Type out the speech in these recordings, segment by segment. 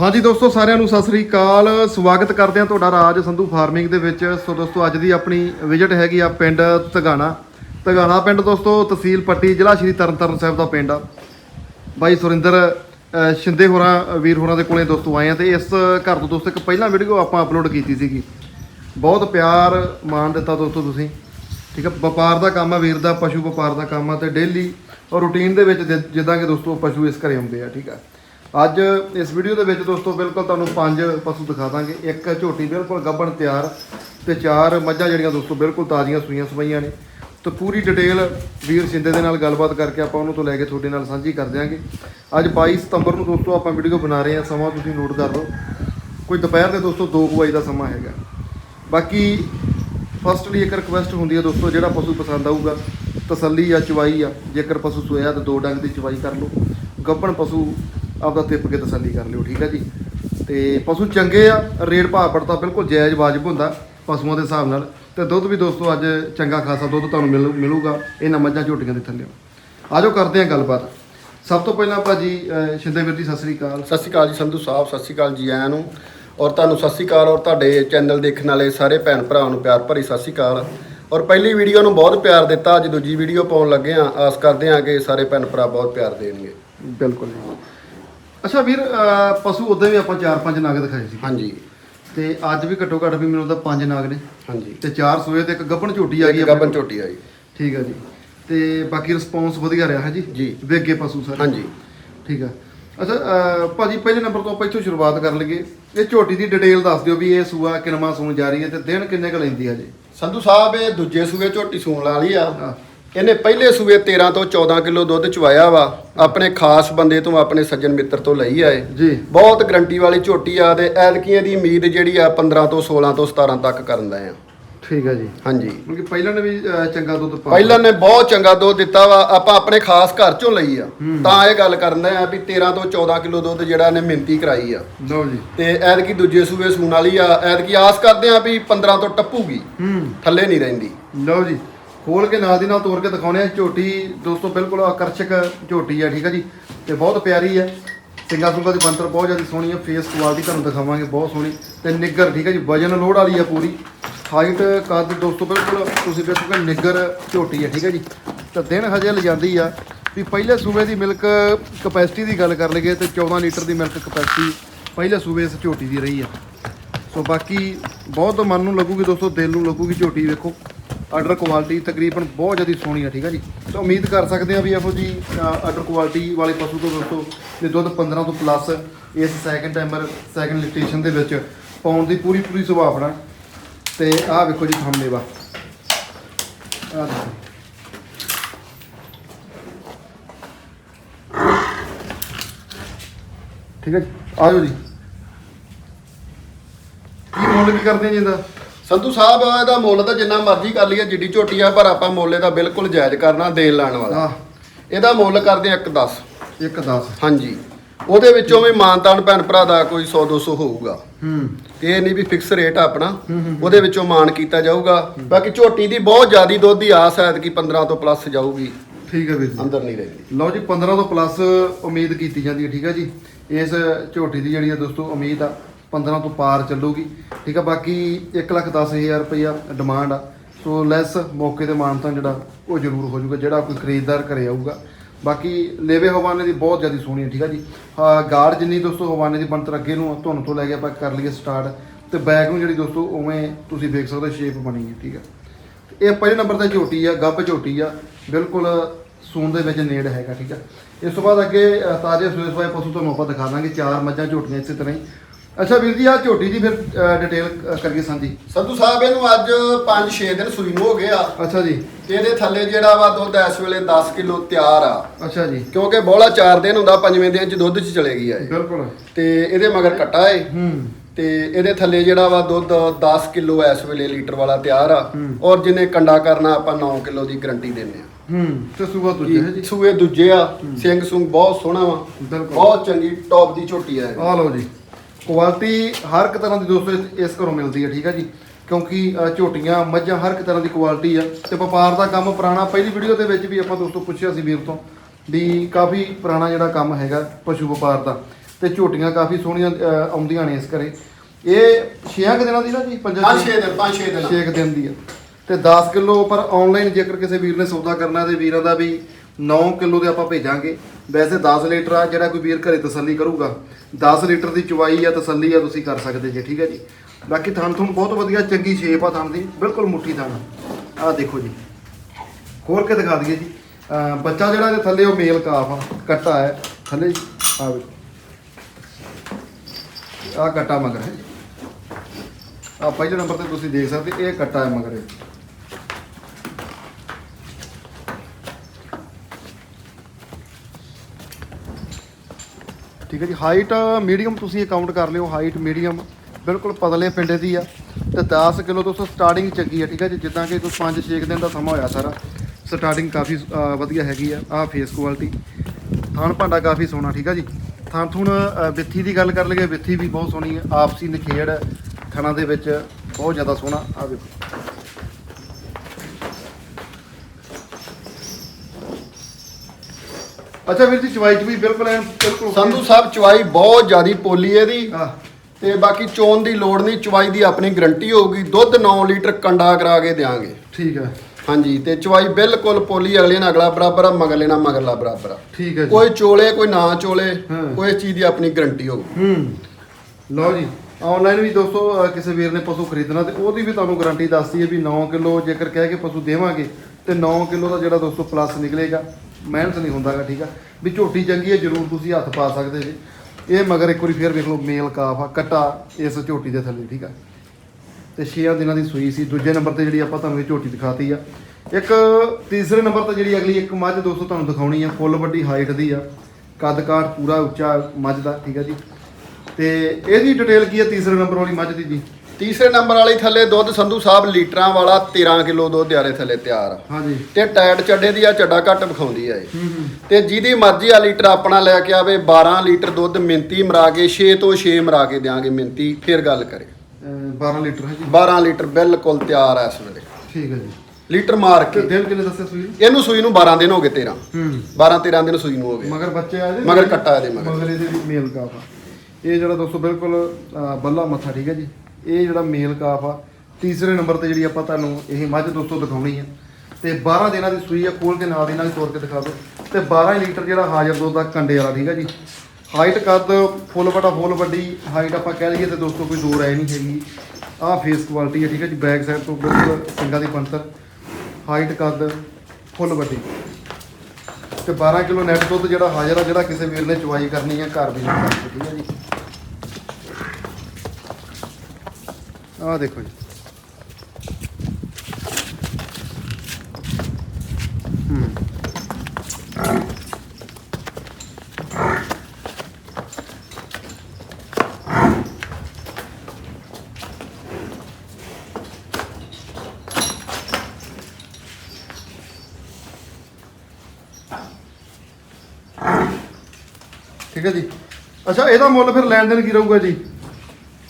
ਹਾਂਜੀ ਦੋਸਤੋ, ਸਾਰਿਆਂ ਨੂੰ ਸਤਿ ਸ੍ਰੀ ਅਕਾਲ। ਸਵਾਗਤ ਕਰਦੇ ਹਾਂ ਤੁਹਾਡਾ ਰਾਜ ਸੰਧੂ ਫਾਰਮਿੰਗ ਦੇ ਵਿੱਚ। ਸੋ ਦੋਸਤੋ, ਅੱਜ ਦੀ ਆਪਣੀ ਵਿਜ਼ਿਟ ਹੈਗੀ ਆ ਪਿੰਡ ਤਗਾਣਾ ਤਗਾਣਾ ਪਿੰਡ ਦੋਸਤੋ, ਤਹਿਸੀਲ ਪੱਟੀ, ਜ਼ਿਲ੍ਹਾ ਸ਼੍ਰੀ ਤਰਨਤਾਰਨ ਸਾਹਿਬ ਦਾ ਪਿੰਡ ਆ। ਬਾਈ ਸੁਰਿੰਦਰ ਸ਼ਿੰਦੇ ਹੋਰਾਂ, ਵੀਰ ਹੋਰਾਂ ਦੇ ਕੋਲੇ ਦੋਸਤੋ ਆਏ ਆ ਤੇ ਇਸ ਘਰ ਤੋਂ ਦੋਸਤੋ ਇੱਕ ਪਹਿਲਾਂ ਵੀਡੀਓ ਆਪਾਂ ਅਪਲੋਡ ਕੀਤੀ ਸੀਗੀ। ਬਹੁਤ ਪਿਆਰ ਮਾਣ ਦਿੱਤਾ ਦੋਸਤੋ ਤੁਸੀਂ। ਠੀਕ ਆ, ਵਪਾਰ ਦਾ ਕੰਮ ਆ, ਵੀਰ ਦਾ, ਪਸ਼ੂ ਵਪਾਰ ਦਾ ਕੰਮ ਆ ਤੇ ਡੇਲੀ ਔਰ ਰੂਟੀਨ ਦੇ ਵਿੱਚ ਜਿ- ਜਿੱਦਾਂ ਕਿ ਦੋਸਤੋ ਪਸ਼ੂ ਇਸ ਘਰੇ ਆਉਂਦੇ ਆ, ਠੀਕ ਆ। ਅੱਜ ਇਸ ਵੀਡੀਓ ਦੇ ਵਿੱਚ ਦੋਸਤੋ ਬਿਲਕੁਲ ਤੁਹਾਨੂੰ ਪੰਜ ਪਸ਼ੂ ਦਿਖਾ ਦਾਂਗੇ। ਇੱਕ ਝੋਟੀ ਬਿਲਕੁਲ ਗੱਭਣ ਤਿਆਰ ਤੇ ਚਾਰ ਮੱਝਾਂ ਜਿਹੜੀਆਂ ਦੋਸਤੋ ਬਿਲਕੁਲ ਤਾਜ਼ੀਆਂ ਸੂਈਆਂ ਸਵਾਈਆਂ ਨੇ। ਤੇ ਪੂਰੀ ਡਿਟੇਲ ਵੀਰ ਸਿੰਦੇ ਦੇ ਨਾਲ ਗੱਲਬਾਤ ਕਰਕੇ ਆਪਾਂ ਉਹਨੂੰ ਤੋਂ ਲੈ ਕੇ ਤੁਹਾਡੇ ਨਾਲ ਸਾਂਝੀ ਕਰ ਦਿਆਂਗੇ। ਅੱਜ 22 ਸਤੰਬਰ ਨੂੰ ਦੋਸਤੋ ਆਪਾਂ ਵੀਡੀਓ ਬਣਾ ਰਹੇ ਹਾਂ, ਸਮਾਂ ਤੁਸੀਂ ਨੋਟ ਕਰ ਲਓ। ਕੋਈ ਦੁਪਹਿਰ ਦੇ ਦੋਸਤੋ 2 ਵਜੇ ਦਾ ਸਮਾਂ ਹੈਗਾ। ਬਾਕੀ ਫਸਟਲੀ ਇੱਕ ਰਿਕੁਐਸਟ ਹੁੰਦੀ ਹੈ ਦੋਸਤੋ, ਜਿਹੜਾ ਪਸ਼ੂ ਪਸੰਦ ਆਊਗਾ, ਤਸੱਲੀ ਆ ਚਵਾਈ ਆ। ਜੇਕਰ ਪਸ਼ੂ ਸੋਇਆ ਤਾਂ ਦੋ ਡੰਗ ਦੀ ਚਵਾਈ ਕਰ ਲਓ। ਗੱਭਣ ਪਸ਼ੂ ਆਪਦਾ ਤਿੱਪ ਕੇ ਤਸੱਲੀ ਕਰ ਲਿਓ ਠੀਕ ਹੈ ਜੀ? ਤੇ ਪਸ਼ੂ ਚੰਗੇ ਆ ਰੇਟ ਭਾਅ ਪੜਤਾ ਬਿਲਕੁਲ ਜਾਇਜ਼ ਵਾਜਬ ਹੁੰਦਾ ਪਸ਼ੂਆਂ ਦੇ ਹਿਸਾਬ ਨਾਲ। ਤੇ ਦੁੱਧ ਵੀ ਦੋਸਤੋ ਅੱਜ ਚੰਗਾ ਖਾਸਾ ਦੁੱਧ ਤੁਹਾਨੂੰ ਮਿਲੂ ਮਿਲੂਗਾ। ਇਹਨਾਂ ਮੱਝਾਂ ਝੋਟੀਆਂ ਦੇ ਥੱਲੇ। ਆਜੋ ਕਰਦੇ ਹਾਂ ਗੱਲਬਾਤ। ਸਭ ਤੋਂ ਪਹਿਲਾਂ ਭਾਜੀ ਸ਼ਿੰਦੇ ਵੀਰ ਜੀ ਸਤਿ ਸ੍ਰੀ ਅਕਾਲ। ਸਤਿ ਸ਼੍ਰੀ ਅਕਾਲ ਜੀ ਸੰਧੂ ਸਾਹਿਬ ਸਤਿ ਸ਼੍ਰੀ ਅਕਾਲ ਜੀ ਆਇਆਂ ਨੂੰ। ਔਰ ਤੁਹਾਨੂੰ ਸਤਿ ਸ਼੍ਰੀ ਅਕਾਲ ਔਰ ਤੁਹਾਡੇ ਚੈਨਲ ਦੇਖਣ ਵਾਲੇ ਸਾਰੇ ਭੈਣ ਭਰਾਵਾਂ ਨੂੰ ਪਿਆਰ ਭਰੀ ਸਤਿ ਸ਼੍ਰੀ ਅਕਾਲ। ਔਰ ਪਹਿਲੀ ਵੀਡੀਓ ਨੂੰ ਬਹੁਤ ਪਿਆਰ ਦਿੱਤਾ ਅੱਜ ਦੂਜੀ ਵੀਡੀਓ ਪਾਉਣ ਲੱਗੇ ਆ ਆਸ ਕਰਦੇ ਹਾਂ ਕਿ ਸਾਰੇ ਭੈਣ ਭਰਾ ਬਹੁਤ ਪਿਆਰ ਦੇਣਗੇ। ਬਿਲਕੁਲ ਜੀ। ਅੱਛਾ ਵੀਰ ਅਹ ਪਸ਼ੂ ਉਦੋਂ ਵੀ ਆਪਾਂ ਚਾਰ ਪੰਜ ਨਾਗ ਦਿਖਾਏ ਸੀ। ਹਾਂਜੀ। ਤੇ ਅੱਜ ਵੀ ਘੱਟੋ ਘੱਟ ਵੀ ਮੈਨੂੰ ਤਾਂ ਪੰਜ ਨਾਗ ਨੇ। ਹਾਂਜੀ। ਤੇ ਚਾਰ ਸੂਏ ਤੇ ਇੱਕ ਗੱਭਣ ਝੋਟੀ ਆ ਗਈ ਇੱਕ ਆਪਣੇ ਗੱਬਨ। ਝੋਟੀ ਆਈ ਠੀਕ ਆ ਜੀ। ਤੇ ਬਾਕੀ ਰਿਸਪੌਂਸ ਵਧੀਆ ਰਿਹਾ ਹੈ ਜੀ? ਜੀ। ਵੇਗੇ ਪਸ਼ੂ ਸਾਰੇ। ਹਾਂਜੀ। ਠੀਕ ਆ। ਅੱਛਾ ਅਹ ਭਾਜੀ ਪਹਿਲੇ ਨੰਬਰ ਤੋਂ ਆਪਾਂ ਇੱਥੋਂ ਸ਼ੁਰੂਆਤ ਕਰ ਲਈਏ। ਇਹ ਝੋਟੀ ਦੀ ਡਿਟੇਲ ਦੱਸ ਦਿਓ ਵੀ ਇਹ ਸੂਆ ਕਿਨਮਾ ਸੂਣ ਜਾ ਰਹੀ ਹੈ ਤੇ ਦਿਨ ਕਿੰਨੇ ਕੁ ਲੈਂਦੀ ਹੈ ਜੀ ਸੰਧੂ ਸਾਹਿਬ ਇਹ ਦੂਜੇ ਸੂਏ ਝੋਟੀ ਸੂਣ ਵਾਲੀ ਆ। ਹਾਂ। ਇਹਨੇ ਪਹਿਲੇ ਸੂਏ 13 ਤੋਂ 14 ਕਿਲੋ ਦੁੱਧ ਚਵਾਇਆ ਵਾ ਆਪਣੇ ਖਾਸ ਬੰਦੇ ਤੋਂ ਆਪਣੇ ਸੱਜਣ ਮਿੱਤਰ ਤੋਂ ਲਈ ਆਏ। ਜੀ। ਬਹੁਤ ਗਰੰਟੀ ਵਾਲੀ ਝੋਟੀ ਆ ਤੇ ਐਤਕੀਆਂ ਦੀ ਉਮੀਦ ਜਿਹੜੀ ਆ 15 ਤੋਂ 16 ਤੋਂ 17 ਤੱਕ ਕਰਨ ਦਾ ਆ। ਠੀਕ ਆ ਜੀ। ਹਾਂਜੀ। ਕਿਉਂਕਿ ਪਹਿਲਾਂ ਨੇ ਵੀ ਅਹ, ਚੰਗਾ ਦੁੱਧ ਪਾ ਪਹਿਲਾਂ ਨੇ ਬਹੁਤ ਚੰਗਾ ਦੁੱਧ ਦਿੱਤਾ ਵਾ ਆਪਾਂ ਆਪਣੇ ਖਾਸ ਘਰ ਚੋਂ ਲਈ ਆ। ਤਾਂ ਇਹ ਗੱਲ ਕਰਦਾ ਆ ਵੀ 13 ਤੋਂ 14 ਕਿਲੋ ਦੁੱਧ ਜਿਹੜਾ ਨੇ ਮਿੰਤੀ ਕਰਾਈ ਆ। ਲਓ ਜੀ। ਤੇ ਐਤਕੀ ਦੂਜੇ ਸੂਏ ਸੂਣ ਵਾਲੀ ਆ ਐਤਕੀ ਆਸ ਕਰਦੇ ਆ ਵੀ 15 ਤੋਂ ਟੱਪੂਗੀ। ਹੂੰ। ਥੱਲੇ ਨਹੀਂ ਰਹਿੰਦੀ। ਲਓ ਜੀ। ਖੋਲ ਕੇ ਨਾਲ ਦੀ ਨਾਲ ਤੋੜ ਕੇ ਦਿਖਾਉਣੇ ਆ ਝੋਟੀ ਦੋਸਤੋ ਬਿਲਕੁਲ ਆਕਰਸ਼ਕ ਝੋਟੀ ਆ, ਠੀਕ ਆ ਜੀ? ਤੇ ਬਹੁਤ ਪਿਆਰੀ ਆ। ਸਿੰਗਾ ਸੁੰਗਾ ਦੀ ਬੰਤਰ ਬਹੁਤ ਜ਼ਿਆਦਾ ਸੋਹਣੀ ਆ। ਫੇਸ ਕੁਆਲਿਟੀ ਤੁਹਾਨੂੰ ਦਿਖਾਵਾਂਗੇ, ਬਹੁਤ ਸੋਹਣੀ। ਤੇ ਨਿੱਗਰ, ਠੀਕ ਆ ਜੀ? ਵਜਨ ਲੋਡ ਵਾਲੀ ਆ ਪੂਰੀ। ਹਾਈਟ ਕੱਦ ਦੋਸਤੋ ਬਿਲਕੁਲ ਤੁਸੀਂ ਵੇਖੋਗੇ, ਨਿੱਗਰ ਝੋਟੀ ਆ, ਠੀਕ ਆ ਜੀ? ਤਾਂ ਦਿਨ ਹਜੇ ਲਿਜਾਂਦੀ ਆ। ਵੀ ਪਹਿਲੇ ਸੂਬੇ ਦੀ ਮਿਲਕ ਕਪੈਸਿਟੀ ਦੀ ਗੱਲ ਕਰ ਲਈਏ ਤੇ 14 ਲੀਟਰ ਦੀ ਮਿਲਕ ਕਪੈਸਿਟੀ ਪਹਿਲੇ ਸੂਬੇ ਇਸ ਝੋਟੀ ਦੀ ਰਹੀ ਆ। ਸੋ ਬਾਕੀ ਬਹੁਤ ਮਨ ਨੂੰ ਲੱਗੂਗੀ ਦੋਸਤੋ, ਦਿਲ ਨੂੰ ਲੱਗੂਗੀ ਝੋਟੀ ਵੇਖੋ। ਆਰਡਰ ਕੁਆਲਿਟੀ ਤਕਰੀਬਨ ਬਹੁਤ ਜ਼ਿਆਦਾ ਸੋਹਣੀ ਆ, ਠੀਕ ਆ ਜੀ? ਤਾਂ ਉਮੀਦ ਕਰ ਸਕਦੇ ਆ ਵੀ ਇਹੋ ਜੀ ਆਰਡਰ ਕੁਆਲਿਟੀ ਵਾਲੇ ਪਸ਼ੂ ਤੋਂ ਦੋਸਤੋ ਤੇ ਦੁੱਧ 15 ਤੋਂ ਪਲੱਸ ਇਸ ਸੈਕੰਡ ਟਾਈਮਰ ਸੈਕੰਡ ਲਿਟੇਸ਼ਨ ਦੇ ਵਿੱਚ ਪਾਉਣ ਦੀ ਪੂਰੀ ਪੂਰੀ ਸੁਭਾਵਨਾ। ਤੇ ਆਹ ਵੇਖੋ ਜੀ ਥੰਮੇ ਵਾ। ਆਹ ਦੇਖੋ। ਠੀਕ ਹੈ ਜੀ? ਆਜੋ ਜੀ। ਕੀ ਮੁੱਲ ਵੀ ਕਰਦੇ ਜੀ ਇਹਦਾ? ਸੰਧੂ ਸਾਹਿਬ ਇਹਦਾ ਮੁੱਲ ਤਾਂ ਜਿੰਨਾ ਮਰਜ਼ੀ ਕਰ ਲਈਏ ਜਿੱਡੀ ਝੋਟੀ ਆ ਪਰ ਆਪਾਂ ਮੁੱਲ ਇਹਦਾ ਬਿਲਕੁਲ ਜਾਇਜ਼ ਕਰਨਾ ਦੇਣ ਲੈਣ ਵਾਲਾ। ਆਹ ਇਹਦਾ ਮੁੱਲ ਕਰਦੇ ਆ 1.10 ਇੱਕ 10 ਹਾਂਜੀ। ਉਹਦੇ ਵਿੱਚੋਂ ਵੀ ਮਾਨਤਾਨ ਭੈਣ ਭਰਾ ਦਾ ਕੋਈ 100 200 ਹੋਊਗਾ। ਹੂੰ। ਇਹ ਨਹੀਂ ਵੀ ਫਿਕਸ ਰੇਟ ਆ ਆਪਣਾ। ਉਹਦੇ ਵਿੱਚੋਂ ਮਾਨ ਕੀਤਾ ਜਾਊਗਾ। ਬਾਕੀ ਝੋਟੀ ਦੀ ਬਹੁਤ ਜ਼ਿਆਦੀ ਦੁੱਧ ਦੀ ਆਸ ਹੈ ਕਿ 15 ਤੋਂ ਪਲੱਸ ਜਾਊਗੀ। ਠੀਕ ਹੈ ਵੀਰ ਜੀ। ਅੰਦਰ ਨਹੀਂ ਰਹਿੰਦੀ। ਲਓ ਜੀ 15 ਤੋਂ ਪਲੱਸ ਉਮੀਦ ਕੀਤੀ ਜਾਂਦੀ ਹੈ ਠੀਕ ਹੈ ਜੀ। ਇਸ ਝੋਟੀ ਦੀ ਜਿਹੜੀ ਹੈ ਦੋਸਤੋ ਉਮੀਦ ਆ। 15 ਤੋਂ ਪਾਰ ਚੱਲੂਗੀ। ਠੀਕ ਆ ਬਾਕੀ 110000 ਰੁਪਇਆ ਡਿਮਾਂਡ ਆ। ਸੋ ਲੈਸ ਮੌਕੇ ਤੇ ਮਾਨਤਾ ਜਿਹੜਾ ਉਹ ਜ਼ਰੂਰ ਹੋ ਜਾਊਗਾ ਜਿਹੜਾ ਕੋਈ ਖਰੀਦਦਾਰ ਘਰੇ ਆਊਗਾ। ਬਾਕੀ ਲੇਵੇ ਹਵਾਨੇ ਦੀ ਬਹੁਤ ਜ਼ਿਆਦਾ ਸੋਹਣੀ ਹੈ ਠੀਕ ਆ ਜੀ। ਗਾਰਡ ਜਿੰਨੀ ਦੋਸਤੋ ਹਵਾਨੇ ਦੀ ਬਣਤਰ ਅੱਗੇ ਨੂੰ ਤੁਹਾਨੂੰ ਤੋਂ ਲੈ ਕੇ ਆਪਾਂ ਕਰ ਲਈਏ ਸਟਾਰਟ ਤੇ ਬੈਕ ਨੂੰ ਜਿਹੜੀ ਦੋਸਤੋ ਉਵੇਂ ਤੁਸੀਂ ਦੇਖ ਸਕਦੇ ਸ਼ੇਪ ਬਣੀ ਹੈ ਠੀਕ ਆ। ਇਹ ਪਹਿਲੇ ਨੰਬਰ ਤੇ ਝੋਟੀ ਆ ਗੱਪ ਝੋਟੀ ਆ ਬਿਲਕੁਲ ਸੂਣ ਦੇ ਵਿੱਚ ਨੇੜ ਹੈਗਾ ਠੀਕ ਆ। ਇਸ ਤੋਂ ਬਾਅਦ ਅੱਗੇ ਅ, ਤਾਜ਼ੇ ਸੂਏ ਸਵਾਏ ਪਸ਼ੂ ਤੁਹਾਨੂੰ ਆਪਾਂ ਦਿਖਾ ਦਾਂਗੇ ਚਾਰ ਮੱਝਾਂ ਝੋਟੀਆਂ ਇਸੇ ਤਰ੍ਹਾਂ ਹੀ। ਅੱਛਾ ਵੀਰ ਜੀ ਆ ਝੋਟੀ ਦੀ ਫਿਰ ਡਿਟੇਲ ਕਰੀਏ ਸਾਂਝੀ। ਸੰਧੂ ਸਾਹਿਬ ਇਹਨੂੰ ਅੱਜ 5-6 ਦਿਨ ਸੂਈ ਨੂੰ ਹੋ ਗਏ ਆ। ਅੱਛਾ ਜੀ। ਇਹਦੇ ਥੱਲੇ ਜਿਹੜਾ ਵਾ ਦੁੱਧ ਇਸ ਵੇਲੇ 10 ਕਿਲੋ ਤਿਆਰ ਆ। ਅੱਛਾ ਜੀ। ਕਿਉਂਕਿ ਬੋਲਾ 4 ਦਿਨ ਹੁੰਦਾ ਪੰਜਵੇਂ ਦਿਨ ਚ ਦੁੱਧ ਚ ਚਲੇ ਗਈ ਆ ਇਹ। ਬਿਲਕੁਲ। ਤੇ ਇਹਦੇ ਮਗਰ ਕੱਟਾ ਏ। ਹੂੰ। ਤੇ ਇਹਦੇ ਥੱਲੇ ਜਿਹੜਾ ਵਾ ਦੁੱਧ 10 ਕਿਲੋ ਇਸ ਵੇਲੇ ਲੀਟਰ ਵਾਲਾ ਤਿਆਰ ਆ। ਔਰ ਜਿਹਨੇ ਕੰਡਾ ਕਰਨਾ ਆਪਾਂ 9 ਕਿਲੋ ਦੀ ਗਰੰਟੀ ਦਿੰਦੇ ਆ। ਹੂੰ ਤੇ ਸੂਆ ਦੂਜੇ ਹੈ ਜੀ। ਸੂਏ ਦੂਜੇ ਆ। ਸਿੰਘ ਸੁੰਗ ਬਹੁਤ ਸੋਹਣਾ ਵਾ। ਬਿਲਕੁਲ। ਬਹੁਤ ਚੰਗੀ ਟੌਪ ਦੀ ਝੋਟੀ ਆ। ਆ ਲਓ ਜੀ। ਕੁਆਲਿਟੀ ਹਰ ਇੱਕ ਤਰ੍ਹਾਂ ਦੀ ਦੋਸਤੋ ਇਸ- ਘਰੋਂ ਮਿਲਦੀ ਹੈ ਠੀਕ ਹੈ ਜੀ? ਕਿਉਂਕਿ ਝੋਟੀਆਂ ਮੱਝਾਂ ਹਰ ਇੱਕ ਤਰ੍ਹਾਂ ਦੀ ਕੁਆਲਿਟੀ ਆ। ਤੇ ਵਪਾਰ ਦਾ ਕੰਮ ਪੁਰਾਣਾ ਪਹਿਲੀ ਵੀਡੀਓ ਦੇ ਵਿੱਚ ਵੀ ਆਪਾਂ ਦੋਸਤੋ ਪੁੱਛਿਆ ਸੀ ਵੀਰ ਤੋਂ ਵੀ ਕਾਫੀ ਪੁਰਾਣਾ ਜਿਹੜਾ ਕੰਮ ਹੈਗਾ ਪਸ਼ੂ ਵਪਾਰ ਦਾ। ਤੇ ਝੋਟੀਆਂ ਕਾਫੀ ਸੋਹਣੀਆਂ ਆਉਂਦੀਆਂ ਨੇ ਇਸ ਕਰੇ ਇਹ 6 ਕੁ ਦਿਨਾਂ ਦੀ ਨਾ ਜੀ ਪੰਜਾਂ ਪੰਜ ਛੇ ਦਿਨ ਪੰਜ ਛੇ ਦਿਨ। 6 ਦਿਨ ਦੀ ਆ। ਤੇ 10 ਕਿਲੋ ਪਰ ਆਨਲਾਈਨ ਜੇਕਰ ਕਿਸੇ ਵੀਰ ਨੇ ਸੌਦਾ ਕਰਨਾ ਤੇ ਵੀਰਾਂ ਦਾ ਵੀ 9 ਕਿਲੋ ਦੇ ਆਪਾਂ ਭੇਜਾਂਗੇ। ਵੈਸੇ 10 ਲੀਟਰ ਆ ਜਿਹੜਾ ਕੋਈ ਵੀਰ ਘਰੇ ਤਸੱਲੀ ਕਰੂਗਾ 10 ਲੀਟਰ ਦੀ ਚਵਾਈ ਆ, ਤਸੱਲੀ ਆ, ਤੁਸੀਂ ਕਰ ਸਕਦੇ ਜੇ, ਠੀਕ ਹੈ ਜੀ। ਬਾਕੀ ਥਣ ਤੁਹਾਨੂੰ ਬਹੁਤ ਵਧੀਆ, ਚੰਗੀ ਸ਼ੇਪ ਆ ਥਣ ਦੀ, ਬਿਲਕੁਲ ਮੁੱਠੀ ਥਣ ਆ। ਦੇਖੋ ਜੀ। ਖੋਲ ਕੇ ਦਿਖਾ ਦਈਏ ਜੀ। ਬੱਚਾ ਜਿਹੜਾ ਇਹਦੇ ਥੱਲੇ ਉਹ ਮੇਲ ਕਾਫ ਆ, ਕੱਟਾ ਹੈ, ਥੱਲੇ ਆ ਵੇ ਆ ਕੱਟਾ ਮਗਰ ਹੈ ਆ ਪਹਿਲੇ ਨੰਬਰ ਤੇ ਤੁਸੀਂ ਦੇਖ ਸਕਦੇ, ਇਹ ਕੱਟਾ ਹੈ ਮਗਰ ਇਹ। ਠੀਕ ਹੈ ਜੀ ਹਾਈਟ ਮੀਡੀਅਮ ਤੁਸੀਂ ਅਕਾਊਂਟ ਕਰ ਲਿਓ ਹਾਈਟ ਮੀਡੀਅਮ ਬਿਲਕੁਲ ਪਤਲੇ ਪਿੰਡੇ ਦੀ ਆ ਤੇ 10 ਕਿਲੋ ਤੋਂ ਸਟਾਰਟਿੰਗ ਚੰਗੀ ਆ, ਠੀਕ ਹੈ ਜੀ, ਜਿੱਦਾਂ ਕਿ ਕੋਈ 5-6 ਦਿਨ ਦਾ ਸਮਾਂ ਹੋਇਆ ਸਾਰਾ ਸਟਾਰਟਿੰਗ ਕਾਫੀ ਵਧੀਆ ਹੈਗੀ ਆ ਆ ਫੇਸ ਕੁਆਲਿਟੀ ਥਾਣ ਭਾਂਡਾ ਕਾਫੀ ਸੋਹਣਾ, ਠੀਕ ਆ ਜੀ ਥਾਂ ਥੁਣ ਵਿੱਥੀ ਦੀ ਗੱਲ ਕਰ ਲਈਏ, ਵਿੱਥੀ ਵੀ ਬਹੁਤ ਸੋਹਣੀ ਹੈ ਆਪਸੀ ਨਿਖੇੜ ਥਣਾ ਦੇ ਵਿੱਚ ਬਹੁਤ ਜ਼ਿਆਦਾ ਸੋਹਣਾ ਆ ਵੇਖੋ। ਅੱਛਾ ਵੀਰ ਜੀ ਚਵਾਈ ਚ ਵੀ ਬਿਲਕੁਲ ਐਨ ਬਿਲਕੁਲ ਸੰਧੂ ਸਾਹਿਬ ਚਵਾਈ ਬਹੁਤ ਜ਼ਿਆਦੀ ਪੋਲੀ ਇਹਦੀ। ਆ ਤੇ ਬਾਕੀ ਚੋਣ ਦੀ ਲੋੜ ਨਹੀਂ ਚਵਾਈ ਦੀ ਆਪਣੀ ਗਰੰਟੀ ਹੋਊਗੀ। ਦੁੱਧ 9 ਲੀਟਰ ਕੰਡਾ ਕਰਾ ਕੇ ਦੇਾਂਗੇ ਠੀਕ ਹੈ। ਹਾਂਜੀ ਤੇ ਚਵਾਈ ਬਿਲਕੁਲ ਪੋਲੀ ਅਗਲੇ ਨਾਲ ਅਗਲਾ ਬਰਾਬਰ ਆ ਮਗਲੇ ਨਾਲ ਮਗਰਲਾ ਬਰਾਬਰ ਆ। ਠੀਕ ਹੈ ਜੀ। ਕੋਈ ਚੋਲੇ ਕੋਈ ਨਾ ਚੋਲੇ ਹਾਂ। ਕੋਈ ਚੀਜ਼ ਦੀ ਆਪਣੀ ਗਰੰਟੀ ਹੋਊ। ਹੂੰ। ਲਓ ਜੀ ਆਨਲਾਈਨ ਵੀ ਦੋਸਤੋ ਕਿਸੇ ਵੀਰ ਨੇ ਪਸ਼ੂ ਖਰੀਦਣਾ ਤੇ ਉਹਦੀ ਵੀ ਤੁਹਾਨੂੰ ਗਾਰੰਟੀ ਦੱਸਦੀ ਹੈ ਵੀ 9 ਕਿਲੋ ਜੇਕਰ ਕਹਿ ਕੇ ਪਸ਼ੂ ਦੇਵਾਂਗੇ ਤੇ 9 ਕਿਲੋ ਦਾ ਜਿਹੜਾ ਦੋਸਤੋ ਪਲੱਸ ਨਿਕਲੇਗਾ। ਮਿਹਨਤ ਨਹੀਂ ਹੁੰਦਾਗਾ ਠੀਕ ਆ? ਵੀ ਝੋਟੀ ਚੰਗੀ ਹੈ, ਜ਼ਰੂਰ ਤੁਸੀਂ ਹੱਥ ਪਾ ਸਕਦੇ ਜੀ। ਇਹ ਮਗਰ ਇੱਕ ਵਾਰੀ ਫੇਰ ਵੇਖ ਲਓ, ਮੇਲ ਕਾਫ ਆ, ਕੱਟਾ ਇਸ ਝੋਟੀ ਦੇ ਥੱਲੇ, ਠੀਕ ਆ? ਤੇ 6 ਦਿਨਾਂ ਦੀ ਸੂਈ ਸੀ। ਦੂਜੇ ਨੰਬਰ ਤੇ ਜਿਹੜੀ ਆਪਾਂ ਤੁਹਾਨੂੰ ਇਹ ਝੋਟੀ ਦਿਖਾਤੀ ਆ, ਇੱਕ ਤੀਸਰੇ ਨੰਬਰ ਤੇ ਜਿਹੜੀ ਅਗਲੀ ਇੱਕ ਮੱਝ ਦੋਸਤੋ ਤੁਹਾਨੂੰ ਦਿਖਾਉਣੀ ਆ, ਫੁੱਲ ਵੱਡੀ ਹਾਈਟ ਦੀ ਆ, ਕੱਦ ਕਾਠ ਪੂਰਾ ਉੱਚਾ ਮੱਝ ਦਾ, ਠੀਕ ਆ ਜੀ। ਤੇ ਇਹਦੀ ਡਿਟੇਲ ਕੀ ਆ, ਤੀਸਰੇ ਨੰਬਰ ਵਾਲੀ ਮੱਝ ਦੀ ਜੀ? ਤੀਸਰੇ ਨੰਬਰ ਵਾਲੀ ਥੱਲੇ ਦੁੱਧ ਸੰਧੂ ਸਾਹਿਬ ਲੀਟਰਾਂ ਵਾਲਾ 13 ਕਿਲੋ ਦੁੱਧ ਆਰੇ ਥੱਲੇ ਤਿਆਰ। ਹਾਂਜੀ। ਤੇ ਟਾਇਟ ਚੱਡੇ ਦੀ ਆ ਚੱਡਾ ਘੱਟ ਵਿਖਾਉਂਦੀ ਆ ਇਹ। ਹੂੰ ਹੂੰ। ਤੇ ਜਿਹਦੀ ਮਰਜ਼ੀ ਆ ਲੀਟਰ ਆਪਣਾ ਲੈ ਕੇ ਆਵੇ 12 ਲੀਟਰ ਦੁੱਧ ਮਿੰਤੀ ਮਰਾ ਕੇ 6 ਤੋਂ 6 ਮਰਾ ਕੇ ਦਿਆਂਗੇ ਮਿੰਤੀ ਫਿਰ ਗੱਲ ਕਰੇ। ਅਹ 12 ਲੀਟਰ ਹੈ ਜੀ। 12 ਲੀਟਰ ਬਿਲਕੁਲ ਤਿਆਰ ਆ ਇਸ ਵੇਲੇ। ਠੀਕ ਹੈ ਜੀ। ਲੀਟਰ ਮਾਰ ਕੇ। ਦਿਨ ਕਿੰਨੇ ਦੱਸਿਆ ਸੂਈ? ਨੂੰ? ਇਹਨੂੰ ਸੂਈ ਨੂੰ 12 ਦਿਨ ਹੋ ਗਏ 13 ਹੂੰ। 12 13 ਦਿਨ ਸੂਈ ਨੂੰ ਹੋ ਗਏ। ਮਗਰ ਬੱਚੇ ਆ ਇਹਦੇ ਮਗਰ ਕੱਟਾ ਇਹਦੇ ਮਗਰ। ਮਗਰ ਇਹਦੇ ਮੇਲ ਕਾਫ। ਇਹ ਜਿਹੜਾ ਦੋਸਤੋ ਬਿਲਕੁਲ ਬੱਲਾ ਮੱਥਾ ਠੀਕ ਹੈ ਜੀ? ਇਹ ਜਿਹੜਾ ਮੇਲ ਕਾਫ ਆ, ਤੀਸਰੇ ਨੰਬਰ ਤੇ ਜਿਹੜੀ ਆਪਾਂ ਤੁਹਾਨੂੰ ਇਹ ਮੱਝ ਦੋਸਤੋ ਦਿਖਾਉਣੀ ਆ। ਤੇ 12 ਦਿਨਾਂ ਦੀ ਸੂਈ ਆ ਕੋਲ ਕੇ ਨਾਲ ਦੀ ਨਾਲ ਤੋੜ ਕੇ ਦਿਖਾ ਦਿਓ। ਤੇ 12 ਲੀਟਰ ਜਿਹੜਾ ਹਾਜ਼ਰ ਦੁੱਧ ਦਾ ਕੰਡੇ ਵਾਲਾ, ਠੀਕ ਆ ਜੀ? ਹਾਈਟ ਕੱਦ ਫੁੱਲ ਵੱਡਾ, ਫੁੱਲ ਵੱਡੀ ਹਾਈਟ ਆਪਾਂ ਕਹਿ ਲਈਏ ਤੇ ਦੋਸਤੋ ਕੋਈ ਦੂਰ ਰਾਏ ਨਹੀਂ ਹੈਗੀ। ਆਹ ਫੇਸ ਕੁਆਲਿਟੀ ਹੈ ਠੀਕ ਹੈ ਜੀ? ਬੈਕ ਸਾਈਡ ਤੋਂ ਬਿਲਕੁਲ ਸਿੰਗਾ ਦੀ ਪੰਤਰ ਹਾਈਟ ਕੱਦ ਫੁੱਲ ਵੱਡੀ। ਤੇ 12 ਕਿਲੋ ਨੈਟ ਦੁੱਧ ਜਿਹੜਾ ਹਾਜ਼ਰ ਆ, ਜਿਹੜਾ ਕਿਸੇ ਵੀਰ ਨੇ ਚਵਾਈ ਕਰਨੀ ਹੈ ਘਰ ਦੀ ਨਹੀਂ ਕਰ ਠੀਕ ਹੈ ਜੀ? ਆਹ ਦੇਖੋ ਜੀ। ਹੂੰ। ਠੀਕ ਹੈ ਜੀ। ਅੱਛਾ, ਇਹਦਾ ਮੁੱਲ ਫਿਰ ਲੈਣ ਦੇਣ ਕੀ ਰਹੂਗਾ ਜੀ?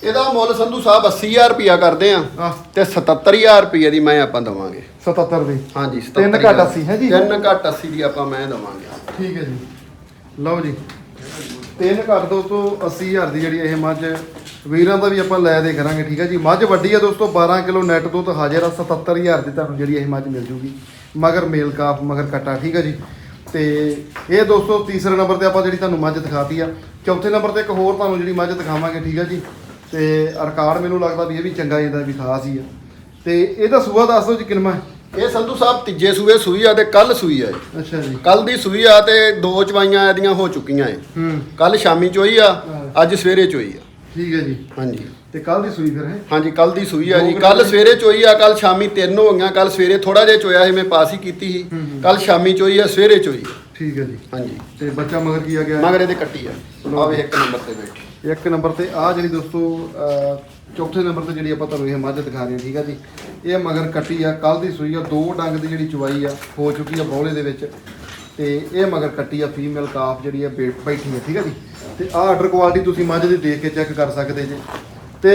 ਇਹਦਾ ਮੁੱਲ ਸੰਧੂ ਸਾਹਿਬ 80000 ਰੁਪਿਆ ਕਰਦੇ ਆ ਆਹ ਤੇ 77000 ਰੁਪਏ ਦੀ ਮੈਂ ਆਪਾਂ ਦਵਾਂਗੇ। 77 ਦੀ? ਹਾਂਜੀ ਤਿੰਨ 77,000 ਘੱਟ 80 ਹੈ ਜੀ? ਤਿੰਨ ਘੱਟ 80 ਦੀ ਆਪਾਂ ਮੈਂ ਦਵਾਂਗੇ। ਠੀਕ ਹੈ ਜੀ। ਲਓ ਜੀ। ਤਿੰਨ ਘੱਟ ਦੋਸਤੋ 80000 ਦੀ ਜਿਹੜੀ ਇਹ ਮੱਝ ਵੀਰਾਂ ਦਾ ਵੀ ਆਪਾਂ ਲੈ ਦੇ ਕਰਾਂਗੇ ਠੀਕ ਹੈ ਜੀ। ਮੱਝ ਵੱਡੀ ਆ ਦੋਸਤੋ 12 ਕਿਲੋ ਨੈਟ ਦੁੱਧ ਹਾਜ਼ਰ ਆ 77000 ਦੀ ਤੁਹਾਨੂੰ ਜਿਹੜੀ ਇਹ ਮੱਝ ਮਿਲ ਜੂਗੀ। ਮਗਰ ਮੇਲ ਕਾਫ ਮਗਰ ਕਟਾ ਠੀਕ ਹੈ ਜੀ। ਤੇ ਇਹ ਦੋਸਤੋ ਤੀਸਰੇ ਨੰਬਰ ਤੇ ਆਪਾਂ ਜਿਹੜੀ ਤੁਹਾਨੂੰ ਮੱਝ ਦਿਖਾਤੀ ਆ ਚੌਥੇ ਨੰਬਰ ਤੇ ਇੱਕ ਹੋਰ ਤੁਹਾਨੂੰ ਜਿਹੜੀ ਮੱਝ ਦਿਖਾਵਾਂਗੇ ਠੀਕ ਹੈ ਜੀ। ਤੇ ਰਿਕਾਰਡ ਮੈਨੂੰ ਲੱਗਦਾ ਵੀ ਇਹ ਵੀ ਚੰਗਾ ਇਹਦਾ ਵੀ ਖਾਸ ਹੀ ਆ। ਤੇ ਇਹਦਾ ਸੂਆ ਦੱਸ ਦਿਓ ਜੀ ਕਿੰਨਾ ਇਹ ਸੰਧੂ ਸਾਹਿਬ ਤੀਜੇ ਸੂਏ ਸੂਈ ਆ ਤੇ ਕੱਲ ਸੂਈ ਆ ਇਹ। ਅੱਛਾ ਜੀ। ਕੱਲ ਦੀ ਸੂਈ ਆ ਤੇ ਦੋ ਚਵਾਈਆਂ ਇਹਦੀਆਂ ਹੋ ਚੁੱਕੀਆਂ ਏ ਹੂੰ। ਕੱਲ ਸ਼ਾਮੀ ਚੋਈ ਆ ਅੱਜ ਸਵੇਰੇ ਚੋਈ ਆ। ਠੀਕ ਹੈ ਜੀ। ਹਾਂਜੀ। ਤੇ ਕੱਲ ਦੀ ਸੂਈ ਫਿਰ ਹੈ। ਹਾਂਜੀ ਕੱਲ ਦੀ ਸੂਈ ਆ ਜੀ। ਕੱਲ ਸਵੇਰੇ ਚੋਈ ਆ ਕੱਲ ਸ਼ਾਮੀ ਤਿੰਨ ਹੋ ਗਈਆਂ ਕੱਲ ਸਵੇਰੇ ਥੋੜਾ ਜਿਹਾ ਚੋਇਆ ਸੀ ਮੈਂ ਪਾਸ ਹੀ ਕੀਤੀ ਸੀ। ਕੱਲ ਸ਼ਾਮੀ ਚੋਈ ਆ ਸਵੇਰੇ ਚੋਈ ਆ। ਠੀਕ ਹੈ ਜੀ। ਹਾਂਜੀ। ਤੇ ਬੱਚਾ ਮਗਰ ਕੀ ਆ ਗਿਆ? ਮਗਰ ਇਹਦੇ ਕੱਟੀ ਆ। ਆ ਵੇ ਇੱਕ ਨੰਬਰ ਤੇ ਬੈਠੀ। ਇੱਕ ਨੰਬਰ ਤੇ ਆ ਜਿਹੜੀ ਦੋਸਤੋ ਚੌਥੇ ਨੰਬਰ ਤੇ ਜਿਹੜੀ ਆਪਾਂ ਤੁਹਾਨੂੰ ਇਹ ਮੱਝ ਦਿਖਾ ਰਹੇ ਹਾਂ, ਠੀਕ ਆ ਜੀ। ਇਹ ਮਗਰ ਕੱਟੀ ਆ ਕੱਲ ਦੀ ਸੂਈ ਆ, ਦੋ ਡੰਗ ਦੀ ਜਿਹੜੀ ਚਵਾਈ ਆ, ਹੋ ਚੁੱਕੀ ਆ ਬੌਲੇ ਦੇ ਵਿੱਚ। ਤੇ ਇਹ ਮਗਰ ਕੱਟੀ ਆ ਫੀਮੇਲ ਕਾਫ ਜਿਹੜੀ ਆ ਬੈ- ਬੈਠੀ ਆ, ਠੀਕ ਆ ਜੀ। ਤੇ ਆ ਆਰਡਰ ਕੁਆਲਿਟੀ ਤੁਸੀਂ ਮੱਝ ਦੀ ਦੇਖ ਕੇ ਚੈੱਕ ਕਰ ਸਕਦੇ ਜੇ। ਤੇ